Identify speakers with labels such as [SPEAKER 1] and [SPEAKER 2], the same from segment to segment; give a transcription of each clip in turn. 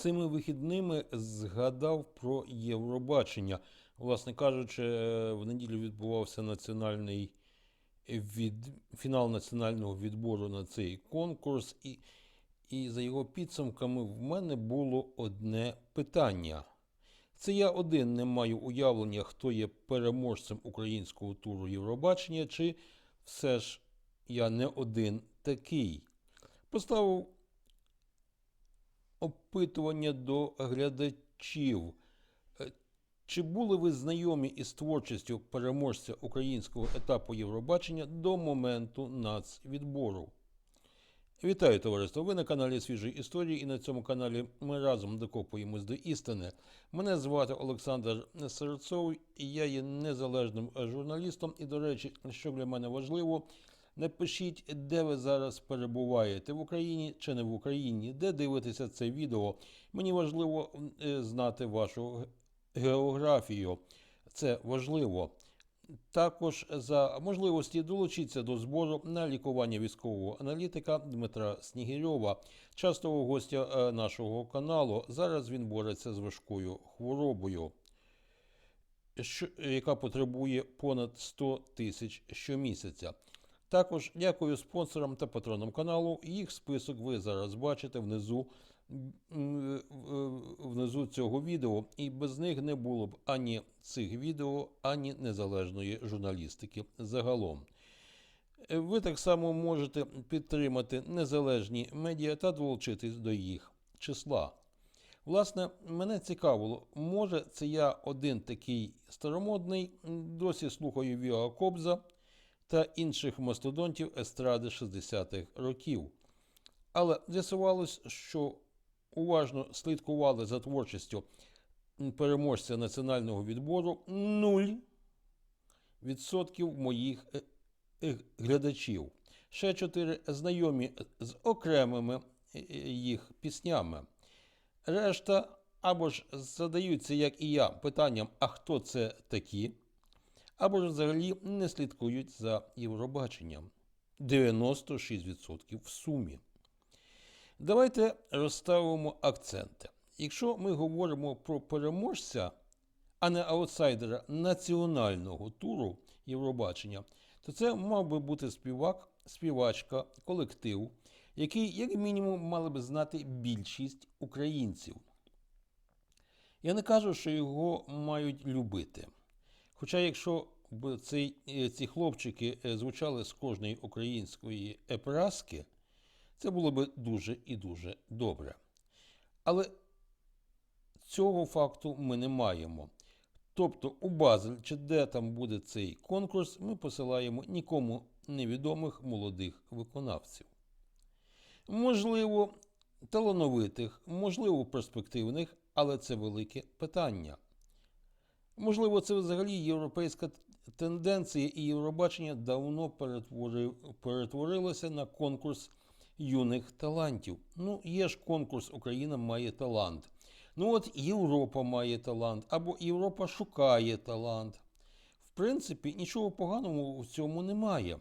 [SPEAKER 1] Цими вихідними згадав про Євробачення. Власне кажучи, е, в неділю відбувався національний від... фінал національного відбору на цей конкурс, і, і за його підсумками в мене було одне питання. Це я один не маю уявлення, хто є переможцем українського туру Євробачення, чи все ж я не один такий. Поставив опитування до глядачів. Е, Чи були ви знайомі із творчістю переможця українського етапу Євробачення до моменту нацвідбору? Вітаю, товариство! Ви на каналі Свіжої історії, і на цьому каналі ми разом докопуємось до істини. Мене звати Олександр Серцов, і я є незалежним журналістом. І, до речі, що для мене важливо, напишіть, де ви зараз перебуваєте в Україні чи не в Україні, де дивитеся це відео. Мені важливо е, знати вашу географію. Це важливо. Також за можливості долучитися до збору на лікування військового аналітика Дмитра Снігирьова, частого гостя е, нашого каналу. Зараз він бореться з важкою хворобою, яка потребує понад 100 тисяч щомісяця. Також дякую спонсорам та патронам каналу. Їх список ви зараз бачите внизу, е, внизу цього відео, і без них не було б ані цих відео, ані незалежної журналістики загалом. Е, Ви так само можете підтримати незалежні медіа та долучитись до їх числа. Власне, мене цікавило, може, це я один такий старомодний, досі слухаю Віа Кобза та інших мастодонтів естради 60-х років. Але з'ясувалось, що уважно слідкували за творчістю переможця національного відбору 0% моїх е, е, глядачів. Ще чотири знайомі з окремими е, їх піснями. Решта або ж задаються, як і я, питанням, а хто це такі, або ж взагалі не слідкують за Євробаченням. 96% в сумі. Давайте розставимо акценти. Якщо ми говоримо про переможця, а не аутсайдера національного туру Євробачення, то це мав би бути співак, співачка, колектив, який, як мінімум, мали би знати більшість українців. Я не кажу, що його мають любити. Хоча, якщо б цей, е, ці хлопчики е, звучали з кожної української епраски, це було б дуже і дуже добре. Але цього факту ми не маємо. Тобто у Базель чи де там буде цей конкурс, ми посилаємо нікому невідомих молодих виконавців. Можливо, талановитих, можливо, перспективних, але це велике питання. Можливо, це взагалі європейська тенденція, і Євробачення давно перетворилося на конкурс юних талантів. Ну, є ж конкурс Україна має талант. Ну от Європа має талант, або Європа шукає талант. В принципі, нічого поганого в цьому немає.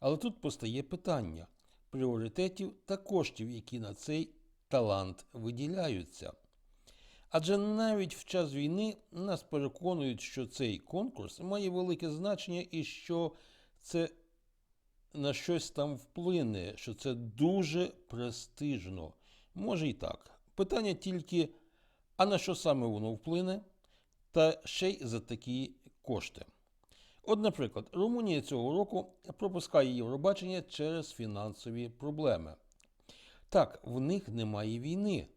[SPEAKER 1] Але тут постає питання пріоритетів та коштів, які на цей талант виділяються. Адже навіть в час війни нас переконують, що цей конкурс має велике значення і що це на щось там вплине, що це дуже престижно. Може і так. Питання тільки, а на що саме воно вплине, та ще й за такі кошти. От, наприклад, Румунія цього року пропускає Євробачення через фінансові проблеми. Так, в них немає війни.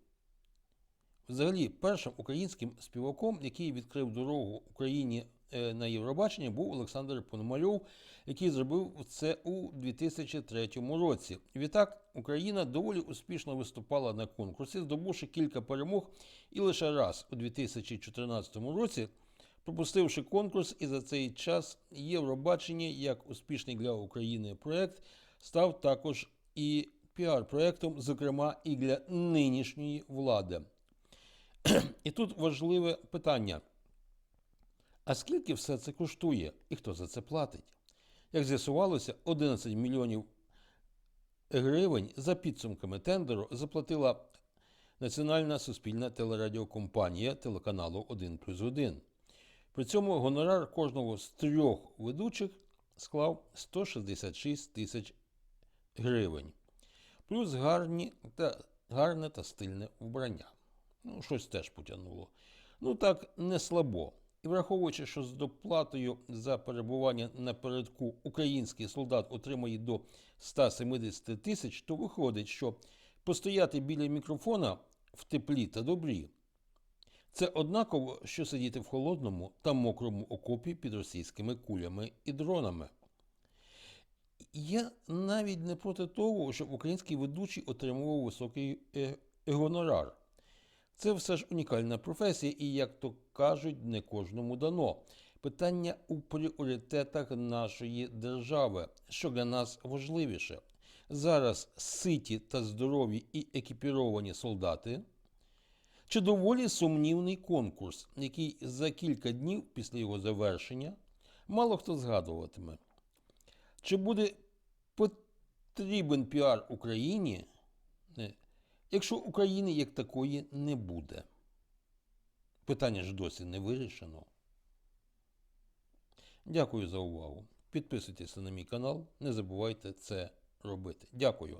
[SPEAKER 1] Взагалі, першим українським співаком, який відкрив дорогу Україні е, на Євробачення, був Олександр Пономарьов, який зробив це у 2003 році. Відтак, Україна доволі успішно виступала на конкурсі, здобувши кілька перемог, і лише раз у 2014 році, пропустивши конкурс, і за цей час Євробачення, як успішний для України проєкт, став також і піар-проєктом, зокрема і для нинішньої влади. І тут важливе питання: а скільки все це коштує і хто за це платить? Як з'ясувалося, 11 мільйонів гривень за підсумками тендеру заплатила Національна суспільна телерадіокомпанія телеканалу 1 плюс 1. При цьому гонорар кожного з трьох ведучих склав 166 тисяч гривень. Плюс гарні та, гарне та стильне вбрання. Ну, щось теж потягнуло. Ну так, не слабо. І враховуючи, що з доплатою за перебування напередку український солдат отримує до 170 тисяч, то виходить, що постояти біля мікрофона в теплі та добрі це однаково, що сидіти в холодному та мокрому окопі під російськими кулями і дронами. Я навіть не проти того, щоб український ведучий отримував високий е, гонорар. Це все ж унікальна професія, і, як то кажуть, не кожному дано. Питання у пріоритетах нашої держави, що для нас важливіше. Зараз ситі та здорові і екіпіровані солдати, чи доволі сумнівний конкурс, який за кілька днів після його завершення мало хто згадуватиме. Чи буде потрібен піар Україні, якщо України як такої не буде? Питання ж досі не вирішено. Дякую за увагу. Підписуйтесь на мій канал, не забувайте це робити. Дякую.